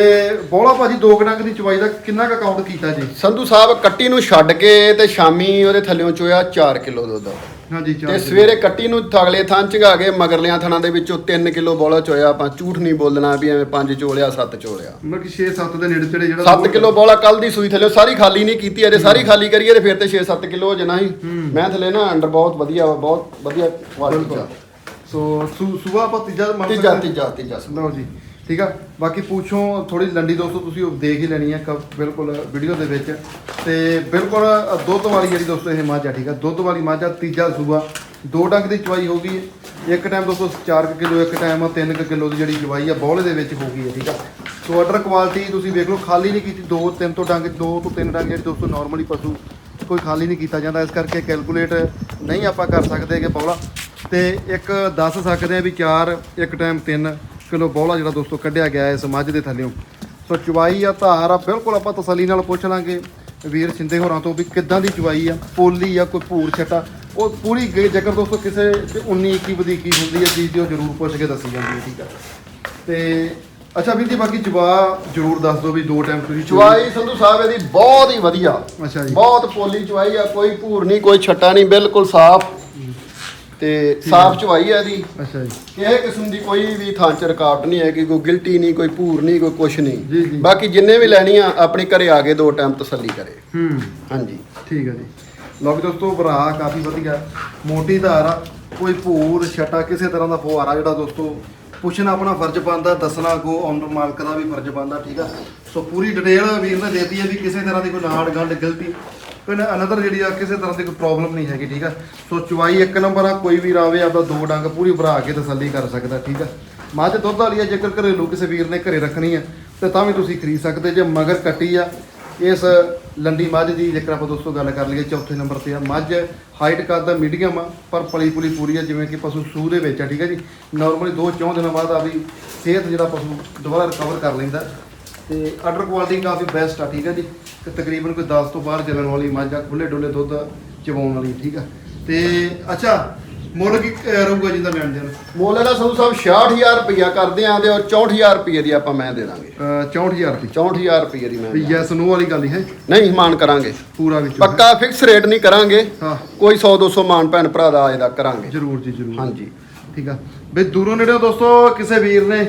ਬੌਲਾ ਭਾਜੀ ਦੋ ਕੁ ਡੰਗ ਦੀ ਚਵਾਈ ਦਾ ਕਿੰਨਾ ਕੁ ਕਾਊਂਟ ਕੀਤਾ ਜੀ? ਸੰਧੂ ਸਾਹਿਬ ਕੱਟੀ ਨੂੰ ਛੱਡ ਕੇ ਤੇ ਸ਼ਾਮੀ ਉਹਦੇ ਥੱਲੇੋਂ ਚੋਇਆ 4 ਕਿਲੋ ਦੁੱਧ। ਹਾਂਜੀ ਤੇ। ਸਵੇਰੇ ਕੱਟੀ ਨੂੰ ਥਗਲੇ ਥਾਂ ਚੰਗਾ ਕੇ ਮਗਰਲਿਆਂ ਥਣਾਂ ਦੇ ਵਿੱਚੋਂ 3 ਕਿਲੋ ਬੋਲਾ ਚੋਇਆ ਆਪਾਂ ਝੂਠ ਨਹੀਂ ਬੋਲਣਾ ਵੀ ਐਵੇਂ 5 ਚੋਲਿਆ 7 ਚੋਲਿਆ। ਮਤਲਬ ਕਿ 6-7 ਦੇ ਨੇੜੇ ਤੇੜੇ ਜਿਹੜਾ 7 ਕਿਲੋ ਬੋਲਾ ਕੱਲ ਦੀ ਸੂਈ ਥੱਲੇ ਸਾਰੀ ਖਾਲੀ ਨਹੀਂ ਕੀਤੀ ਅਜੇ ਸਾਰੀ ਖਾਲੀ ਕਰੀਏ ਤੇ ਫਿਰ ਤੇ 6-7 ਕਿਲੋ ਹੋ ਜਾਣਾ ਸੀ। ਮੈਂ ਥੱਲੇ ਨਾ ਅੰਡਰ ਬਹੁਤ ਵਧੀਆ ਵਾ ਬਹੁਤ ਵਧੀਆ ਕੁਆਲਿਟੀ ਦਾ ਸੋ ਸੁਬਾ ਆਪਾਂ ਤੀਜਾ ਮੰਨ ਤੀਜਾ ਸਕਦੇ ਤੀਜਾ ਤੀਜਾ। ਲਓ ਜੀ। ਠੀਕ ਆ? ਬਾਕੀ ਪੁੱਛੋ ਥੋੜੀ ਲੰਡੀ ਦੋਸਤੋ, ਤੁਸੀਂ ਉਹ ਦੇਖ ਹੀ ਲੈਣੀ ਹੈ ਕ- ਬਿਲਕੁਲ ਵੀਡੀਓ ਦੇ ਵਿੱਚ। ਤੇ ਬਿਲਕੁਲ ਦੁੱਧ ਵਾਲੀ ਜਿਹੜੀ ਦੋਸਤੋ ਇਹ ਮੱਝ ਆ ਠੀਕ ਆ? ਦੁੱਧ ਵਾਲੀ ਮੱਝ ਆ ਤੀਜਾ ਸੂਆ। ਦੋ ਡੰਗ ਦੀ ਚਵਾਈ ਹੋ ਗਈ ਹੈ ਇੱਕ ਟਾਈਮ ਦੋਸਤੋ 4 ਕਿਲੋ, ਇੱਕ ਟਾਈਮ 3 ਕਿਲੋ ਦੀ ਜਿਹੜੀ ਚਵਾਈ ਆ ਬੋਲੇ ਦੇ ਵਿੱਚ ਹੋ ਗਈ ਹੈ ਠੀਕ ਆ? ਸੋ ਆਰਡਰ ਕੁਆਲਿਟੀ ਤੁਸੀਂ ਵੇਖ ਲਓ, ਖਾਲੀ ਨਹੀਂ ਕੀਤੀ ਦੋ, ਤਿੰਨ ਤੋਂ ਡੰਗ, ਦੋ ਤੋਂ ਤਿੰਨ ਡੰਗ ਜਿਹੜੇ ਦੋਸਤੋ ਨਾਰਮਲੀ ਪਸ਼ੂ ਕੋਈ ਖਾਲੀ ਨਹੀਂ ਕੀਤਾ ਜਾਂਦਾ। ਇਸ ਕਰਕੇ ਕੈਲਕੂਲੇਟ ਨਹੀਂ ਆਪਾਂ ਕਰ ਸਕਦੇ ਕਿ ਬੌਲਾ ਤੇ ਇੱਕ ਦੱਸ ਸਕਦੇ ਆ ਵੀ 4 ਇੱਕ ਟਾਈਮ 3 ਕਿਲੋ ਬੌਲਾ ਜਿਹੜਾ ਦੋਸਤੋ ਕੱਢਿਆ ਗਿਆ ਹੈ ਇਸ ਮੱਝ ਦੇ ਥੱਲੇੋਂ ਸੋ ਚਵਾਈ ਆ ਧਾਰ ਆ ਬਿਲਕੁਲ ਆਪਾਂ ਤਸੱਲੀ ਨਾਲ ਪੁੱਛ ਲਾਂਗੇ। ਵੀਰ ਸਿੰਦੇ ਹੋਰਾਂ ਤੋਂ ਵੀ ਕਿੱਦਾਂ ਦੀ ਚਵਾਈ ਆ? ਪੋਲੀ ਆ ਕੋਈ ਭੂਰ ਛਟਾ? ਉਹ ਪੂਰੀ ਗੇ- ਜੇਕਰ ਦੋਸਤੋ ਕਿਸੇ 'ਚ 19 21 ਵਧੀਕੀ ਹੁੰਦੀ ਹੈ ਚੀਜ਼ ਦੀ ਉਹ ਜ਼ਰੂਰ ਪੁੱਛ ਕੇ ਦੱਸੀ ਜਾਂਦੀ ਹੈ ਠੀਕ ਆ। ਤੇ ਅੱਛਾ ਵੀਰ ਜੀ ਬਾਕੀ ਚਵਾ ਜ਼ਰੂਰ ਦੱਸ ਦਿਓ ਵੀ ਦੋ ਟਾਈਮ ਤੁਸੀਂ ਚੁਆਈ ਸੰਧੂ ਸਾਹਿਬ ਇਹਦੀ ਬਹੁਤ ਹੀ ਵਧੀਆ। ਅੱਛਾ ਜੀ। ਬਹੁਤ ਪੋਲੀ ਚੁਆਈ ਆ ਕੋਈ ਭੂਰ ਨਹੀਂ ਕੋਈ ਛੱਟਾ ਨਹੀਂ ਬਿਲਕੁਲ ਸਾਫ਼। ਤੇ ਸਾਫ਼ ਚੁਆਈ ਆ ਇਹਦੀ। ਅੱਛਾ ਜੀ। ਕਿਸੇ ਕਿਸਮ ਦੀ ਕੋਈ ਵੀ ਥਾਂ ਚ ਰੁਕਾਵਟ ਨਹੀਂ ਹੈ ਕਿ ਕੋਈ ਗਿਲਟੀ ਨਹੀਂ ਕੋਈ ਭੂਰ ਨਹੀਂ ਕੋਈ ਕੁਛ ਜੀ, ਨਹੀਂ। ਬਾਕੀ ਜਿੰਨੇ ਵੀ ਲੈਣੀ ਆ ਆਪਣੇ ਘਰੇ ਆ ਕੇ ਦੋ ਟਾਈਮ ਤਸੱਲੀ ਕਰੇ। ਹੂੰ। ਹਾਂਜੀ। ਠੀਕ ਹੈ ਜੀ। ਲਓ ਵੀ ਦੋਸਤੋ ਭਰਾ ਕਾਫੀ ਵਧੀਆ। ਮੋਟੀ ਧਾਰ ਆ ਕੋਈ ਭੂਰ ਛਟਾ ਕਿਸੇ ਤਰ੍ਹਾਂ ਦਾ ਫੁਹਾਰਾ ਜਿਹੜਾ ਦੋਸਤੋ ਪੁੱਛਣਾ ਆਪਣਾ ਫਰਜ਼ ਬਣਦਾ ਦੱਸਣਾ ਕੋ ਓਨਰ ਮਾਲਕ ਦਾ ਵੀ ਫਰਜ਼ ਬਣਦਾ ਠੀਕ ਆ। ਸੋ ਪੂਰੀ ਡਿਟੇਲ ਵੀਰ ਨੇ ਦੇਤੀ ਹੈ ਵੀ ਕਿਸੇ ਤਰ੍ਹਾਂ ਦੀ ਕੋਈ ਨਾੜ ਗੰਢ ਗਲਤੀ ਕੋਈ ਅਨਦਰ ਜਿਹੜੀ ਆ, ਕਿਸੇ ਤਰ੍ਹਾਂ ਦੀ ਕੋਈ ਪ੍ਰੋਬਲਮ ਨਹੀਂ ਹੈਗੀ, ਠੀਕ ਆ? ਸੋ ਚਵਾਈ ਇੱਕ ਨੰਬਰ ਆ, ਕੋਈ ਵੀ ਰਾਵੇ, ਆਪਦਾ ਦੋ ਡੰਗ ਪੂਰੀ ਭਰਾ ਕੇ ਤਸੱਲੀ ਕਰ ਸਕਦਾ, ਠੀਕ ਆ? ਮੱਝ ਦੁੱਧ ਵਾਲੀ ਆ, ਜੇਕਰ ਘਰੇਲੂ ਕਿਸੇ ਵੀਰ ਨੇ ਘਰੇ ਰੱਖਣੀ ਆ, ਤੇ ਤਾਂ ਵੀ ਤੁਸੀਂ ਖਰੀਦ ਸਕਦੇ ਜੇ, ਮਗਰ ਕੱਟੀ ਆ, ਇਸ ਲੰਡੀ ਮੱਝ ਦੀ, ਜੇਕਰ ਆਪਾਂ ਦੋਸਤੋ ਗੱਲ ਕਰ ਲਈਏ, ਚੌਥੇ ਨੰਬਰ ਤੇ ਆ, ਮੱਝ ਹਾਈਟ ਕੱਦ ਮੀਡੀਅਮ ਆ, ਪਰ ਪਲੀ ਪੁਲੀ ਪੂਰੀ ਆ, ਜਿਵੇਂ ਕਿ ਪਸ਼ੂ ਸੂਹ ਦੇ ਵਿੱਚ ਆ, ਠੀਕ ਆ ਜੀ? ਨਾਰਮਲੀ ਦੋ ਚੌਂ ਦਿਨਾਂ ਬਾਅਦ ਆ ਵੀ ਸਿਹਤ ਜਿਹੜਾ ਪਸ਼ੂ ਦੁਬਾਰਾ ਰਿਕਵਰ ਕਰ ਲੈਂਦਾ, ਤੇ ਆਰਡਰ ਕੁਆਲਿਟੀ ਕਾਫੀ ਬੈਸਟ ਆ, ਠੀਕ ਆ ਜੀ? ਤੇ ਤਕਰੀਬਨ ਕੋਈ 10 ਤੋਂ ਬਾਹਰ ਚੱਲਣ ਵਾਲੀ ਮੱਝ ਆ ਖੁੱਲੇ ਡੁੱਲੇ ਦੁੱਧ ਚਵਾਉਣ ਵਾਲੀ ਠੀਕ ਆ। ਤੇ ਅੱਛਾ ਮੁੱਲ ਕੀ ਅਹ, ਰਹੂਗਾ ਜਿੰਦਾ ਲੈਣ ਦੇਣ? ਮੁੱਲ ਦਾ ਸੰਧੂ ਸਾਹਿਬ 66000 ਰੁਪਇਆ ਕਰਦੇ ਆਂ ਤੇ ਉਹ 64000 ਰੁਪਏ ਦੀ ਆਪਾਂ ਮੈਂ ਦੇ ਦਾਂਗੇ। ਅਹ, 64000 ਰੁਪਏ 64000 ਰੁਪਏ ਦੀ ਮੈਂ ਵੀ ਯੈਸ ਨੋ ਵਾਲੀ ਗੱਲ ਹੀ ਹੈ? ਨਹੀਂ ਮਾਨ ਕਰਾਂਗੇ। ਪੂਰਾ ਵਿੱਚ। ਪੱਕਾ ਫਿਕਸ ਰੇਟ ਨਹੀਂ ਕਰਾਂਗੇ। ਹਾਂ। ਕੋਈ 100 200 ਮਾਨ ਭੈਣ ਭਰਾ ਦਾ ਆਏ ਦਾ ਕਰਾਂਗੇ। ਜਰੂਰ ਜੀ ਜਰੂਰ। ਹਾਂਜੀ। ਠੀਕ ਆ। ਵੀ ਦੂਰੋਂ ਨੇੜਿਓਂ ਦੋਸਤੋ ਕਿਸੇ ਵੀਰ ਨੇ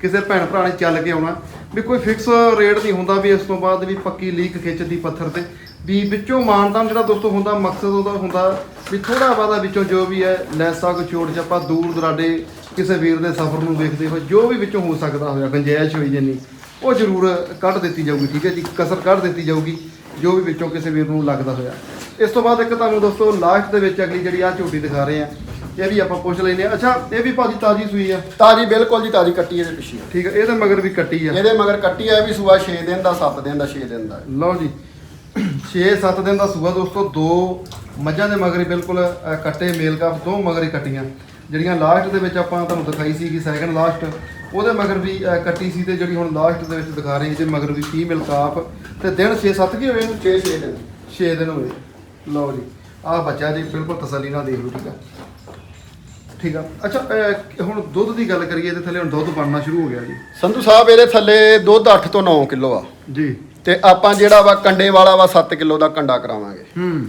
ਕਿਸੇ ਭੈਣ ਭਰਾ ਨੇ ਚੱਲ ਕੇ ਆਉਣਾ ਵੀ ਕੋਈ ਫਿਕਸ ਰੇਟ ਨਹੀਂ ਹੁੰਦਾ ਵੀ ਇਸ ਤੋਂ ਬਾਅਦ ਵੀ ਪੱਕੀ ਲੀਕ ਖਿੱਚਦੀ ਪੱਥਰ ਤੇ। ਵੀ ਵਿੱਚੋਂ ਮਾਨਤਾਨ ਜਿਹੜਾ ਦੋਸਤੋ ਹੁੰਦਾ, ਮਕਸਦ ਉਹਦਾ ਹੁੰਦਾ ਵੀ ਥੋੜਾ ਬਾਦਾ ਵਿੱਚੋਂ ਜੋ ਵੀ ਹੈ, ਲੈਸਾ ਕੋ ਛੋੜ ਆਪਾਂ ਦੂਰ ਦਰਾਡੇ ਕਿਸੇ ਵੀਰ ਦੇ ਸਫ਼ਰ ਨੂੰ ਵੇਖਦੇ ਹੋਏ, ਜੋ ਵੀ ਵਿੱਚੋਂ ਹੋ ਸਕਦਾ ਹੋਇਆ, ਗੁੰਜਾਇਸ਼ ਹੋਈ ਜਿੰਨੀ ਉਹ ਜ਼ਰੂਰ ਕੱਢ ਦਿੱਤੀ ਜਾਊਗੀ, ਠੀਕ ਹੈ ਜੀ? ਕਸਰ ਕੱਢ ਦਿੱਤੀ ਜਾਊਗੀ, ਜੋ ਵੀ ਵਿੱਚੋਂ ਕਿਸੇ ਵੀਰ ਨੂੰ ਲੱਗਦਾ ਹੋਇਆ। ਇਸ ਤੋਂ ਬਾਅਦ ਇੱਕ ਤੁਹਾਨੂੰ ਦੋਸਤੋ ਲਾਸਟ ਦੇ ਵਿੱਚ ਅਗਲੀ ਜਿਹੜੀ ਆ ਝੋਟੀ ਦਿਖਾ ਰਹੇ ਆ ਇਹ ਵੀ ਆਪਾਂ ਪੁੱਛ ਲੈਨੇ ਆ ਅੱਛਾ ਇਹ ਵੀ ਭਾਜੀ ਤਾਜੀ ਸੂਈ ਆ? ਤਾਜੀ ਬਿਲਕੁਲ ਜੀ ਤਾਜੀ ਕੱਟੀ ਇਹਦੇ ਪਿੱਛੇ ਠੀਕ ਹੈ ਇਹਦੇ ਮਗਰ ਵੀ ਕੱਟੀ ਆ। ਇਹਦੇ ਮਗਰ ਕੱਟੀ ਆ ਵੀ ਸੂਆ 6 ਦਿਨ ਦਾ 7 ਦਿਨ ਦਾ 6 ਦਿਨ ਦਾ। ਲਓ ਜੀ 6-7 ਦਿਨ ਦਾ ਸੂਆ ਦੋਸਤੋ ਦੋ ਮੱਝਾਂ ਦੇ ਮਗਰ ਹੀ ਬਿਲਕੁਲ ਅ, ਕੱਟੇ ਮੇਲ ਕਾਫ ਦੋ ਮਗਰ ਹੀ ਕੱਟੀਆਂ। ਜਿਹੜੀਆਂ ਲਾਸਟ ਦੇ ਵਿੱਚ ਆਪਾਂ ਤੁਹਾਨੂੰ ਦਿਖਾਈ ਸੀ ਕਿ ਸੈਕੰਡ ਲਾਸਟ ਉਹਦੇ ਮਗਰ ਵੀ ਅ, ਕੱਟੀ ਸੀ ਤੇ ਜਿਹੜੀ ਹੁਣ ਲਾਸਟ ਦੇ ਵਿੱਚ ਦਿਖਾ ਰਹੇ ਇਹਦੇ ਮਗਰ ਵੀ ਫੀਮੇਲ ਕਾਫ ਤੇ ਦਿਨ 6-7 ਕੀ ਹੋਏ ਇਹਨੂੰ? 6 6 ਦਿਨ। 6 ਦਿਨ ਹੋਏ। ਲਓ ਜੀ ਆਹ ਬੱਚਾ ਜੀ ਬਿਲਕੁਲ ਤਸੱਲੀ ਨਾਲ ਦੇਖ ਲਓ ਠੀਕ ਆ। ਠੀਕ ਆ। ਅੱਛਾ ਅਹ, ਹੁਣ ਦੁੱਧ ਦੀ ਗੱਲ ਕਰੀਏ ਤੇ ਥੱਲੇ ਹੁਣ ਦੁੱਧ ਬਣਨਾ ਸ਼ੁਰੂ ਹੋ ਗਿਆ ਜੀ। ਸੰਧੂ ਸਾਹਿਬ ਇਹਦੇ ਥੱਲੇ ਦੁੱਧ 8 ਤੋਂ 9 ਕਿਲੋ ਆ। ਜੀ। ਤੇ ਆਪਾਂ ਜਿਹੜਾ ਵਾ ਕੰਡੇ ਵਾਲਾ ਵਾ 7 ਕਿਲੋ ਦਾ ਕੰਡਾ ਕਰਾਵਾਂਗੇ। ਹੂੰ।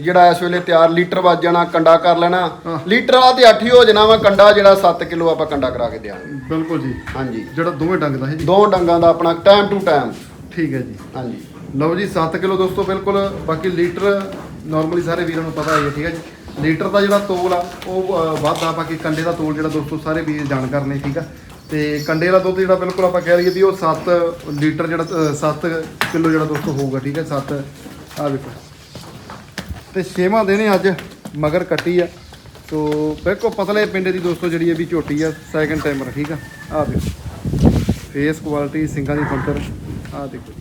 ਜਿਹੜਾ ਇਸ ਵੇਲੇ ਤਿਆਰ ਲੀਟਰ ਵੱਜ ਜਾਣਾ ਕੰਡਾ ਕਰ ਲੈਣਾ। ਲੀਟਰ ਵਾਲਾ ਤੇ 8 ਹੀ ਹੋ ਜਾਣਾ ਵਾ ਕੰਡਾ ਜਿਹੜਾ 7 ਕਿਲੋ ਆਪਾਂ ਕੰਡਾ ਕਰਾ ਕੇ ਦਿਆਂਗੇ। ਬਿਲਕੁਲ ਜੀ। ਹਾਂਜੀ। ਜਿਹੜਾ ਦੋਵੇਂ ਡੰਗ ਦਾ ਹੈ ਜੀ। ਦੋ ਡੰਗਾਂ ਦਾ ਆਪਣਾ ਟਾਈਮ ਟੂ ਟਾਈਮ ਠੀਕ ਹੈ ਜੀ। ਹਾਂਜੀ। ਲਓ ਜੀ 7 ਕਿਲੋ ਦੋਸਤੋ ਬਿਲਕੁਲ। ਬਾਕੀ ਲੀਟਰ ਨਾਰਮਲੀ ਸਾਰੇ ਵੀਰਾਂ ਨੂੰ ਪਤਾ ਹੀ ਹੈ ਠੀਕ ਹੈ ਜੀ। ਲੀਟਰ ਦਾ ਜਿਹੜਾ ਤੋਲ ਆ ਉਹ ਅਹ, ਵੱਧ ਆ ਬਾਕੀ ਕੰਡੇ ਦਾ ਤੋਲ ਜਿਹੜਾ ਦੋਸਤੋ ਸਾਰੇ ਵੀਰ ਜਾਣਕਾਰ ਨੇ ਠੀਕ ਆ? ਤੇ ਕੰਡੇ ਦਾ ਦੁੱਧ ਜਿਹੜਾ ਬਿਲਕੁਲ ਆਪਾਂ ਕਹਿ ਲਈਏ ਵੀ ਉਹ 7 ਲੀਟਰ ਜਿਹੜਾ 7 ਕਿਲੋ ਜਿਹੜਾ ਦੋਸਤੋ ਹੋਊਗਾ ਠੀਕ ਹੈ 7 ਆ ਵੇਖੋ। ਤੇ ਛੇਵਾਂ ਦਿਨ ਹੈ ਅੱਜ ਮਗਰ ਕੱਟੀ ਆ। ਸੋ ਬਿਲਕੁਲ ਪਤਲੇ ਪਿੰਡੇ ਦੀ ਦੋਸਤੋ ਜਿਹੜੀ ਇਹ ਵੀ ਝੋਟੀ ਆ ਸੈਕੰਡ ਟਾਈਮਰ ਠੀਕ ਆ? ਆ ਦੇਖੋ ਫੇਸ ਕੁਆਲਿਟੀ ਸਿੰਗਾਂ ਦੀ ਬੰਤਰ ਆ ਦੇਖੋ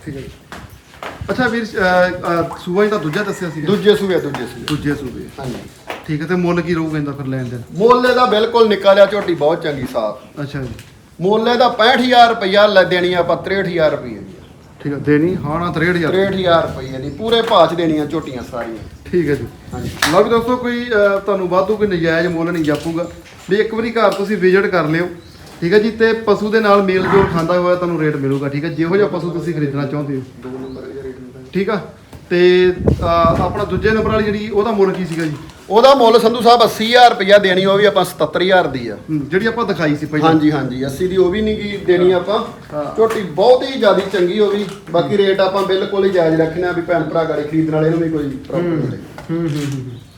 ਠੀਕ ਹੈ ਜੀ ਅੱਛਾ ਵੀਰ ਸੂਬਾ ਦਾ ਦੂਜਾ ਦੱਸਿਆ ਸੀ ਦੂਜੇ ਸੂਏ ਦੂਜੇ ਸੂਏ। ਦੂਜੇ ਸੂਬੇ ਹਾਂਜੀ। ਠੀਕ ਹੈ ਤੇ ਮੁੱਲ ਕੀ ਰਹੂਗਾ ਇਹਦਾ ਫਿਰ ਲੈਣ ਦੇਣ? ਮੁੱਲ ਇਹਦਾ ਬਿਲਕੁਲ ਨਿਕਾ ਲਿਆ ਝੋਟੀ ਬਹੁਤ ਚੰਗੀ ਸਾਫ਼। ਅੱਛਾ ਜੀ। ਮੁੱਲ ਇਹਦਾ 65000 ਰੁਪਇਆ ਲੈ ਦੇਣੀ ਆ ਆਪਾਂ 63000 ਰੁਪਏ ਦੀ। ਠੀਕ ਹੈ ਦੇਣੀ? ਹਾਂ ਨਾ 63000 63000 ਰੁਪਏ ਦੀ ਪੂਰੇ ਭਾਅ ਚ ਦੇਣੀਆਂ ਝੋਟੀਆਂ ਸਾਰੀਆਂ। ਠੀਕ ਹੈ ਜੀ। ਹਾਂਜੀ। ਲਓ ਵੀ ਦੋਸਤੋ ਕੋਈ ਤੁਹਾਨੂੰ ਵਾਧੂ ਕੋਈ ਨਜਾਇਜ਼ ਮੁੱਲ ਨਹੀਂ ਜਾਪੂਗਾ। ਵੀ ਇੱਕ ਵਾਰੀ ਘਰ ਤੁਸੀਂ ਵਿਜ਼ਿਟ ਕਰ ਲਿਓ। ਠੀਕ ਹੈ ਜੀ ਤੇ ਪਸ਼ੂ ਦੇ ਨਾਲ ਮੇਲ ਜੋਲ ਖਾਂਦਾ ਹੋਇਆ ਤੁਹਾਨੂੰ ਰੇਟ ਮਿਲੂਗਾ। ਠੀਕ ਹੈ ਜਿਹੋ ਜਿਹਾ ਪਸ਼ੂ ਤੁਸੀਂ ਖਰੀਦਣਾ ਚਾਹੁੰਦੇ ਹੋ ਦੋ ਨੰਬਰ ਦਾ ਰੇਟ ਮਿਲਦਾ ਠੀਕ ਆ? ਤੇ ਅਹ, ਆਪਣਾ ਦੂਜੇ ਨੰਬਰ ਵਾਲੀ ਜਿਹੜੀ ਉਹਦਾ ਮੁੱਲ ਕੀ ਸੀਗਾ ਜੀ? ਉਹਦਾ ਮੁੱਲ ਸੰਧੂ ਸਾਹਿਬ 80000 ਰੁਪਇਆ ਦੇਣੀ ਉਹ ਵੀ ਆਪਾਂ 77000 ਦੀ ਆ। ਹਮ, ਜਿਹੜੀ ਆਪਾਂ ਦਿਖਾਈ ਸੀ ਪਹਿਲਾਂ। ਹਾਂਜੀ ਹਾਂਜੀ 80 ਦੀ ਉਹ ਵੀ ਨਹੀਂ ਕੀ ਦੇਣੀ ਆਪਾਂ। ਹਾਂ। ਝੋਟੀ ਬਹੁਤ ਹੀ ਜ਼ਿਆਦਾ ਚੰਗੀ ਹੋ ਗਈ ਬਾਕੀ ਰੇਟ ਆਪਾਂ ਬਿਲਕੁਲ ਹੀ ਜਾਇਜ਼ ਰੱਖਣੇ ਆ ਵੀ ਭੈਣ ਭਰਾ ਗਾੜੀ ਖਰੀਦਣ ਵਾਲੇ ਨੂੰ ਵੀ ਕੋਈ ਪ੍ਰੋਬਲਮ ਨਹੀਂ। ਹੂੰ ਹੂੰ ਹੂੰ।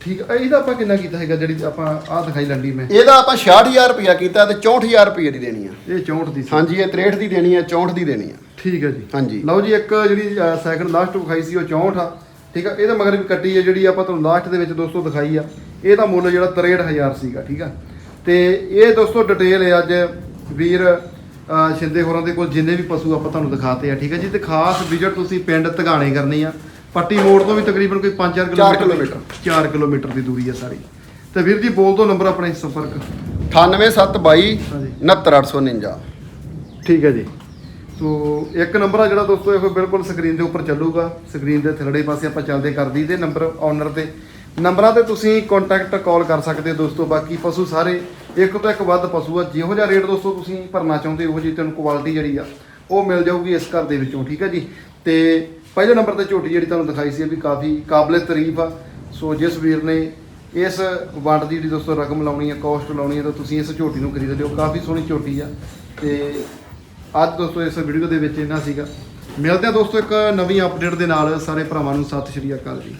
ਠੀਕ ਆ ਇਹਦਾ ਆਪਾਂ ਕਿੰਨਾ ਕੀਤਾ ਹੈਗਾ ਜਿਹੜੀ ਆਪਾਂ ਆਹ ਦਿਖਾਈ ਲੰਡੀ ਮੈਂ? ਇਹਦਾ ਆਪਾਂ 66000 ਰੁਪਇਆ ਕੀਤਾ ਤੇ 64000 ਰੁਪਏ ਦੀ ਦੇਣੀ ਆ। ਇਹ 64 ਦੀ ਸੀ। ਹਾਂਜੀ ਇਹ 63 ਦੀ ਦੇਣੀ ਆ 64 ਦੀ ਦੇਣੀ ਆ। ਠੀਕ ਹੈ ਜੀ। ਹਾਂਜੀ। ਲਓ ਜੀ ਇੱਕ ਜਿਹੜੀ ਸੈਕਿੰਡ ਲਾਸਟ ਵਿਖਾਈ ਸੀ ਉਹ 64 ਆ। ਠੀਕ ਆ ਇਹਦੇ ਮਗਰ ਵੀ ਕੱਟੀ ਹੈ ਜਿਹੜੀ ਆਪਾਂ ਤੁਹਾਨੂੰ ਲਾਸਟ ਦੇ ਵਿੱਚ ਦੋਸਤੋ ਦਿਖਾਈ ਆ। ਇਹਦਾ ਮੁੱਲ ਜਿਹੜਾ 63000 ਸੀਗਾ ਠੀਕ ਆ। ਤੇ ਇਹ ਦੋਸਤੋ ਡਿਟੇਲ ਹੈ ਅੱਜ ਵੀਰ ਸ਼ਿੰਦੇ ਹੋਰਾਂ ਦੇ ਕੋਲ ਜਿੰਨੇ ਵੀ ਪਸ਼ੂ ਆਪਾਂ ਤੁਹਾਨੂੰ ਦਿਖਾਤੇ ਆ ਠੀਕ ਹੈ ਜੀ। ਤੇ ਖਾਸ ਵਿਜ਼ਿਟ ਤੁਸੀਂ ਪਿੰਡ ਧਗਾਣੇ ਕਰਨੀ ਆ। ਪੱਟੀ ਮੋੜ ਤੋਂ ਵੀ ਤਕਰੀਬਨ ਕੋਈ 5-4 ਚਾਰ ਕਿਲੋਮੀਟਰ 4 ਕਿਲੋਮੀਟਰ। ਦੀ ਦੂਰੀ ਆ ਸਾਰੀ। ਤੇ ਵੀਰ ਜੀ ਬੋਲ ਦੋ ਨੰਬਰ ਆਪਣਾ ਸੰਪਰਕ। 98722 ਹਾਂਜੀ 69849 ਠੀਕ ਹੈ ਜੀ। ਸੋ ਇੱਕ ਨੰਬਰ ਆ ਜਿਹੜਾ ਦੋਸਤੋ ਇਹ ਬਿਲਕੁਲ ਸਕਰੀਨ ਦੇ ਉੱਪਰ ਚੱਲੂਗਾ। ਸਕਰੀਨ ਦੇ ਥੱਲੜੇ ਪਾਸੇ ਆਪਾਂ ਚੱਲਦੇ ਕਰ ਦਈਦੇ ਨੰਬਰ ਓਨਰ ਤੇ। ਨੰਬਰਾਂ ਤੇ ਤੁਸੀਂ ਕੰਟੈਕਟ ਕਾਲ ਕਰ ਸਕਦੇ ਹੋ ਦੋਸਤੋ ਬਾਕੀ ਪਸ਼ੂ ਸਾਰੇ ਇੱਕ ਤੋਂ ਇੱਕ ਵੱਧ ਪਸ਼ੂ ਆ। ਜਿਹੋ ਜਿਹਾ ਰੇਟ ਦੋਸਤੋ ਤੁਸੀਂ ਭਰਨਾ ਚਾਹੁੰਦੇ ਹੋ ਉਹੋ ਜਿਹੀ ਤੁਹਾਨੂੰ ਕੁਆਲਿਟੀ ਜਿਹੜੀ ਆ ਉਹ ਮਿਲ ਜਾਊਗੀ ਇਸ ਘਰ ਦੇ ਵਿੱਚੋਂ ਠੀਕ ਹੈ ਜੀ। ਤੇ ਪਹਿਲੇ ਨੰਬਰ ਤੇ ਝੋਟੀ ਜਿਹੜੀ ਤੁਹਾਨੂੰ ਦਿਖਾਈ ਸੀ ਵੀ ਕਾਫੀ ਕਾਬਲੇ ਤਾਰੀਫ ਆ। ਸੋ ਜਿਸ ਵੀਰ ਨੇ ਇਸ ਵੰਡ ਦੀ ਜਿਹੜੀ ਦੋਸਤੋ ਰਕਮ ਲਾਉਣੀ ਹੈ ਕੋਸਟ ਲਾਉਣੀ ਹੈ ਤਾਂ ਤੁਸੀਂ ਇਸ ਝੋਟੀ ਨੂੰ ਖਰੀਦ ਲਿਓ। ਕਾਫੀ ਸੋਹਣੀ ਝੋਟੀ ਆ ਤੇ ਅੱਜ ਦੋਸਤੋ ਇਸ ਵੀਡੀਓ ਦੇ ਵਿੱਚ ਇੰਨਾ ਸੀਗਾ। ਮਿਲਦੇ ਆ ਦੋਸਤੋ ਇੱਕ ਨਵੀਂ ਅਪਡੇਟ ਦੇ ਨਾਲ। ਸਾਰੇ ਭਰਾਵਾਂ ਨੂੰ ਸਤਿ ਸ਼੍ਰੀ ਅਕਾਲ ਜੀ।